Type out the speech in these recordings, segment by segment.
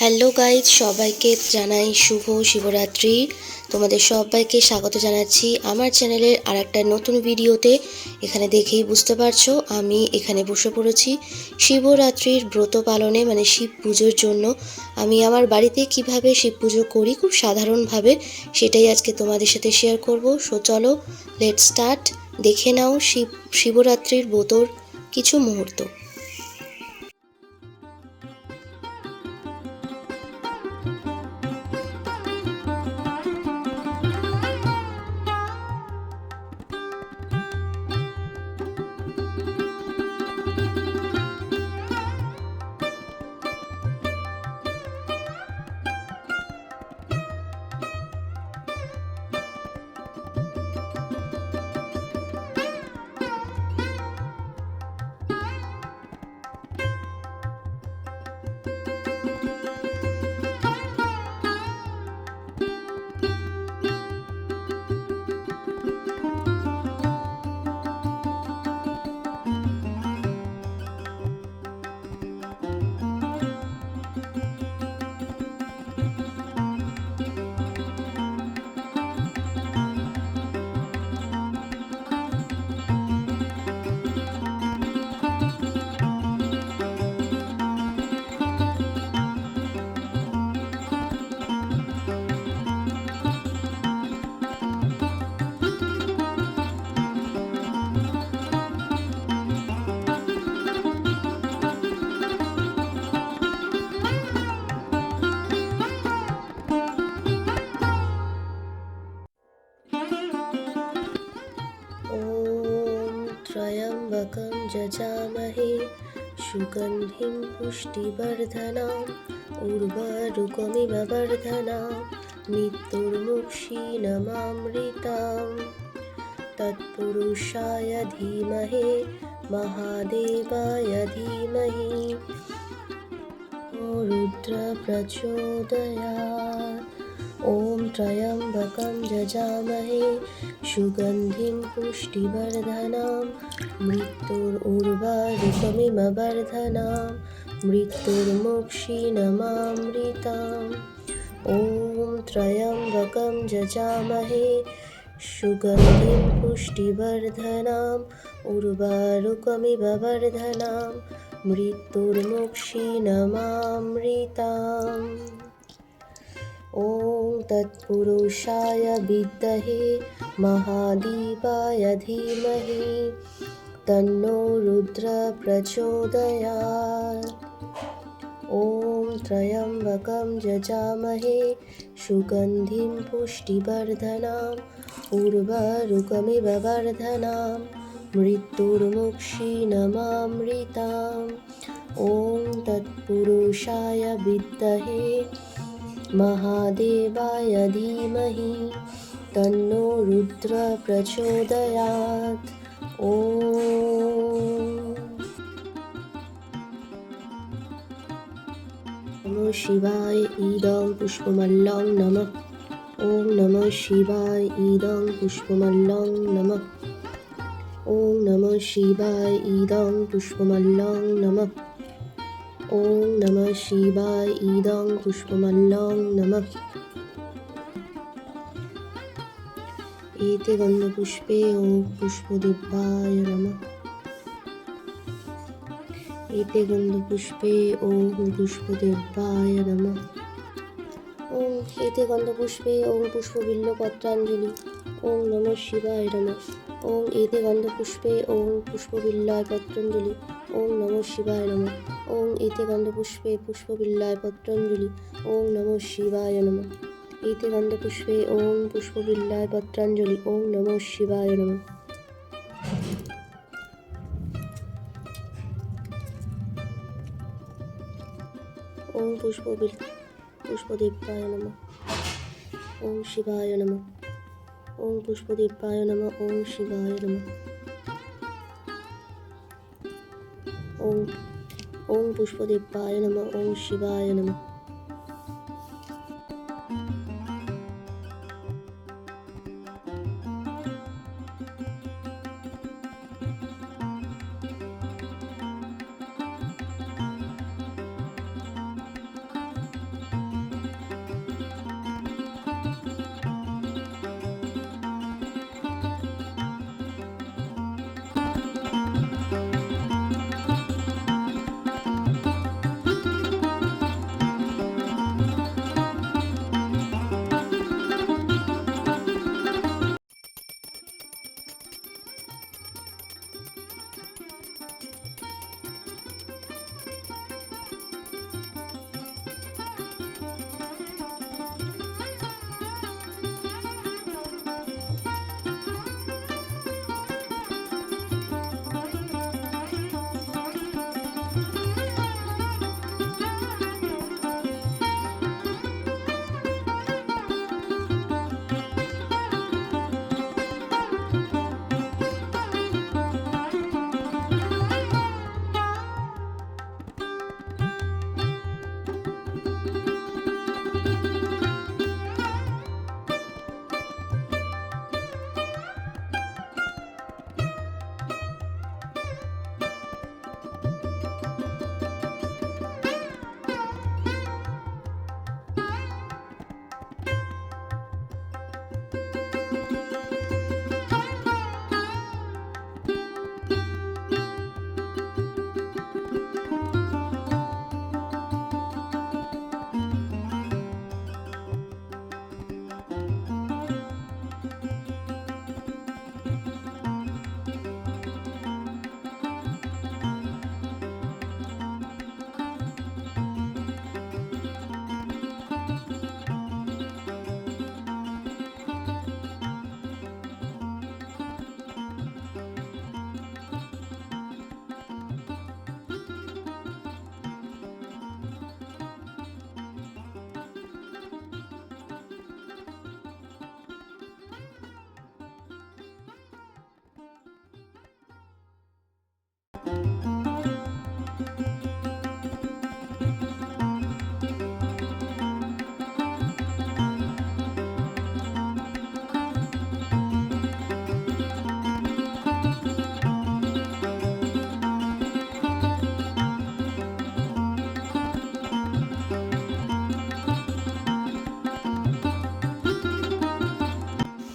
Hello guys সবাইকে জানাই শুভ শিবরাত্রি। তোমাদের সবাইকে স্বাগত জানাচ্ছি আমার চ্যানেলের আর একটা নতুন ভিডিওতে। এখানে দেখেই বুঝতে পারছ, আমি এখানে বসে পড়েছি শিবরাত্রির ব্রত পালনে মানে শিব পুজোর জন্য। আমি আমার বাড়িতে কীভাবে শিব পুজো করি, খুব সাধারণভাবে সেটাই আজকে তোমাদের সাথে শেয়ার করব। সো চলো লেট স্টার্ট দেখে নাও শিব, শিবরাত্রির ব্রতর কিছু মুহূর্ত। त्र्यम्बकं जजामहे सुगन्धिं पुष्टिवर्धनाम् उर्वारुकमिव वर्धनां मृत्युर्मुक्षीणमामृताम् तत्पुरुषाय धीमहि महादेवाय धीमहि ॐ रुद्रप्रचोदयात् ॐ त्र्यम्बकं जजामहे सुगन्धिं पुष्टिवर्धनां मृत्युर्उर्वारुकमिव वर्धनां मृत्युर्मुक्षीणमामृताम् ॐ त्र्यम्बकं जजामहे सुगन्धिं पुष्टिवर्धनाम् उर्वारुकमिव वर्धनां मृत्युर्मुक्षीणमामृताम् ॐ तत्पुरुषाय विद्महे महादेवाय धीमहि तन्नो रुद्र प्रचोदयात् ॐ त्र्यम्बकं जजामहे सुगन्धिं पुष्टिवर्धनाम् उर्वारुकमिव वर्धनां मृत्युर्मुक्षीणमामृताम् ॐ तत्पुरुषाय विद्महे महादेवाय धीमहि तन्नो रुद्र प्रचोदयात् ॐ नमो शिवाय इदं पुष्पमल्लं नमः ॐ नमः शिवाय इदं पुष्पमल्लं नमः ॐ नमः शिवाय इदं पुष्पमल्लं नमः ওম নম শিবা ইদং পুষ্পমাল্যং নম এতে গন্ধপুষ্পে ও পুষ্পদিব্যায় নম এতে গন্ধপুষ্পে ও পুষ্পদেব্যায় নম ওম এতে গন্ধপুষ্পে ওম পুষ্পবিল্ল পত্রাঞ্জলি ওং নম শিবায় নম। ওং এতে গন্ধপুষ্পে ওং পুষ্পবিল্লায় পত্রঞ্জলি। ওং নম শিবায় নম। ওং এতে গন্ধপুষ্পে পুষ্পবিল্লায় পত্রঞ্জলি। ওং নম শিবায় নম। এতে গন্ধপুষ্পে ওং পুষ্পবিল্লায় পত্রাঞ্জলি। ওং নম শিবায় নম। ওং পুষ্পবিল পুষ্পদেবায় নম। ওং শিবায় নম। ওম পুষ্পদীপায় নম ওম শিবায় নম। ওম ওম পুষ্পদীপায় নম ওম শিবায় নমঃ।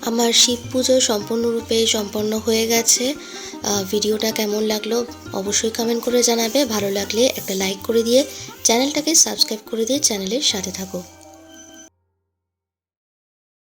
আমার শিব পুজো সম্পূর্ণরূপে সম্পন্ন হয়ে গেছে। ভিডিওটা কেমন লাগল অবশ্যই কমেন্ট করে জানাবে। ভালো লাগলে একটা লাইক করে দিয়ে চ্যানেলটাকে সাবস্ক্রাইব করে দিয়ে চ্যানেলের সাথে থাকো।